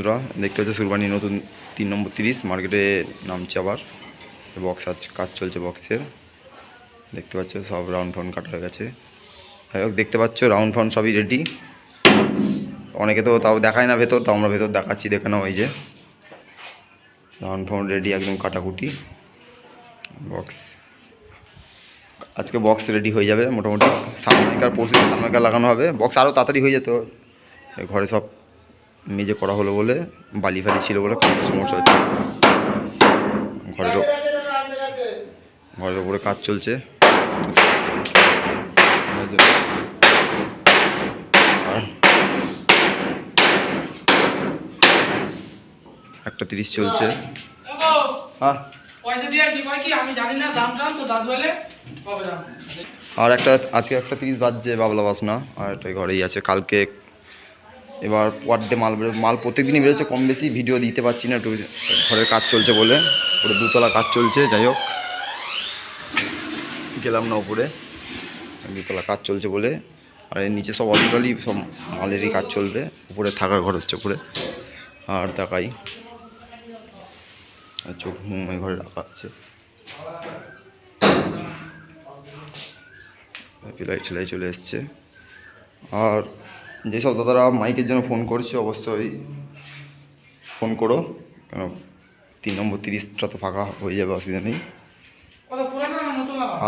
বন্ধুরা, দেখতে হচ্ছে সুরবানি নতুন তিন নম্বর তিরিশ, মার্কেটে নামছে আবার। বক্স আজ কাজ চলছে বক্সের দেখতে পাচ্ছ, সব রাউন্ড ফাউন্ড কাটা হয়ে গেছে। যাই হোক, দেখতে পাচ্ছ রাউন্ড ফাউন্ড সবই রেডি অনেকে তো তাও দেখায় না ভেতর তাও আমরা ভেতর দেখাচ্ছি, দেখে নাও এই যে। রাউন্ড ফাউন্ড রেডি একদম কাটাকুটি। বক্স আজকে বক্স রেডি হয়ে যাবে মোটামুটি। সামনে সামনেকার পরশু সামনেকার লাগানো হবে। বক্স আরও তাড়াতাড়ি হয়ে যেত ঘরে সব মেজে করা হলো বলে, বালি ফালি ছিল বলে সমস্যা হচ্ছে। ঘরের ঘরের উপরে কাজ চলছে। একটা তিরিশ চলছে। আর একটা, আজকে একটা তিরিশ বাজছে বাবলা বাসনা, আর একটা ঘরেই আছে। কালকে এবার পার ডে মাল বেরো মাল প্রত্যেক দিনই বেরোচ্ছে, কম বেশি ভিডিও দিতে পারছি না, একটু ঘরের কাজ চলছে বলে। পুরো দুতলা কাজ চলছে, যাই হোক। গেলাম না উপরে। দুতলা কাজ চলছে বলে। আর এর নিচে সব অলরেডি সব মালেরই কাজ চলবে। উপরে থাকার ঘর হচ্ছে উপরে। আর দেখাই। আর চোখ মুখ এই ঘরে রাখা আছে। পিলাই ঠেলাই চলে এসছে। আর যেসব দাদারা মাইকের জন্য ফোন করছে অবশ্যই ফোন করো। কেন তিন নম্বর তিরিশটা তো ফাঁকা হয়ে যাবে অসুবিধা নেই।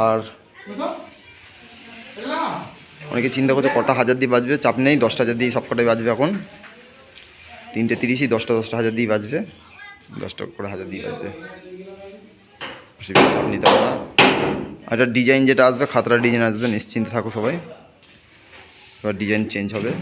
আর? অনেকে চিন্তা করছে কটা হাজার দিয়ে বাজবে চাপ নেই দশটা হাজার দিয়ে সব কটাই বাজবে এখন। তিনটে তিরিশই দশটা দশটা হাজার দিয়ে বাজবে। দশটা করে হাজার দিয়ে বাজবে। অসুবিধা চাপ নিতে হবে না। আর একটা ডিজাইন যেটা আসবে খাতরা ডিজাইন আসবে নিশ্চিন্তে থাকো সবাই। ডিজাইন চেঞ্জ হবে।